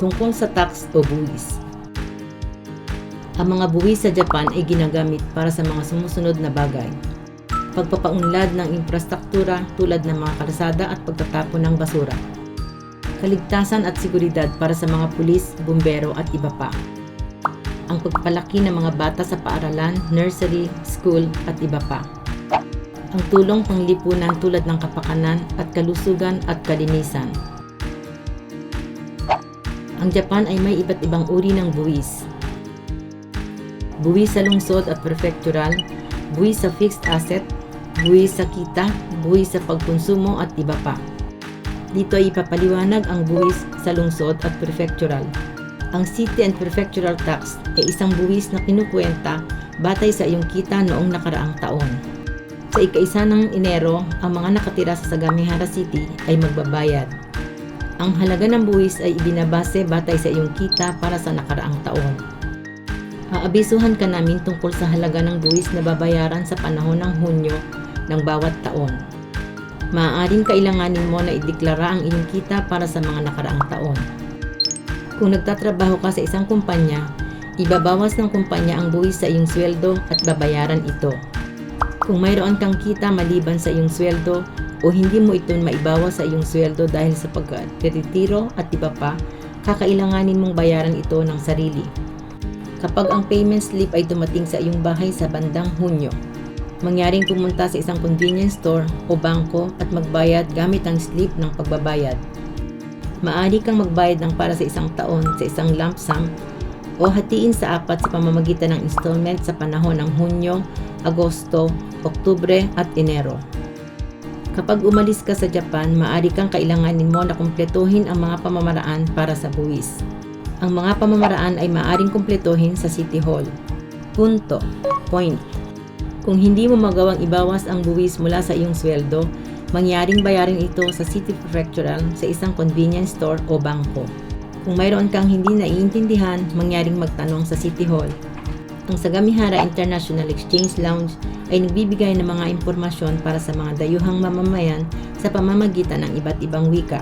tungkol sa tax o buwis. Ang mga buwis sa Japan ay ginagamit para sa mga sumusunod na bagay. Pagpapaunlad ng infrastruktura tulad ng mga kalsada at pagtatapon ng basura. Kaligtasan at seguridad para sa mga pulis, bumbero at iba pa. Ang pagpalaki ng mga bata sa paaralan, nursery, school at iba pa. Ang tulong panglipunan tulad ng kapakanan at kalusugan at kalinisan. Ang Japan ay may iba't ibang uri ng buwis. Buwis sa lungsod at prefectural, buwis sa fixed asset, buwis sa kita, buwis sa pagkonsumo at iba pa. Dito ay ipapaliwanag ang buwis sa lungsod at prefectural. Ang city and prefectural tax ay isang buwis na kinukwenta batay sa iyong kita noong nakaraang taon. Sa ikaisa ng Enero, ang mga nakatira sa Sagamihara City ay magbabayad. Ang halaga ng buwis ay ibinabase batay sa iyong kita para sa nakaraang taon. Aabisuhan ka namin tungkol sa halaga ng buwis na babayaran sa panahon ng Hunyo ng bawat taon. Maaaring kailanganin mo na ideklara ang iyong kita para sa mga nakaraang taon. Kung nagtatrabaho ka sa isang kumpanya, ibabawas ng kumpanya ang buwis sa iyong sweldo at babayaran ito. Kung mayroon kang kita maliban sa iyong sweldo o hindi mo ito maibawas sa iyong sweldo dahil sa pagretiro at iba pa, kakailanganin mong bayaran ito ng sarili. Kapag ang payment slip ay dumating sa iyong bahay sa bandang Hunyo, mangyaring pumunta sa isang convenience store o bangko at magbayad gamit ang slip ng pagbabayad. Maaari kang magbayad ng para sa isang taon sa isang lump sum o hatiin sa apat sa pamamagitan ng installment sa panahon ng Hunyo, Agosto, Oktubre at Enero. Kapag umalis ka sa Japan, maaari kang kailanganin mo na kumpletuhin ang mga pamamaraan para sa buwis. Ang mga pamamaraan ay maaaring kumpletuhin sa City Hall. Punto. Point. Kung hindi mo magawang ibawas ang buwis mula sa iyong sweldo, mangyaring bayarin ito sa City Prefectural sa isang convenience store o bangko. Kung mayroon kang hindi naiintindihan, mangyaring magtanong sa City Hall. Ang Sagamihara International Exchange Lounge ay nagbibigay ng mga impormasyon para sa mga dayuhang mamamayan sa pamamagitan ng iba't ibang wika.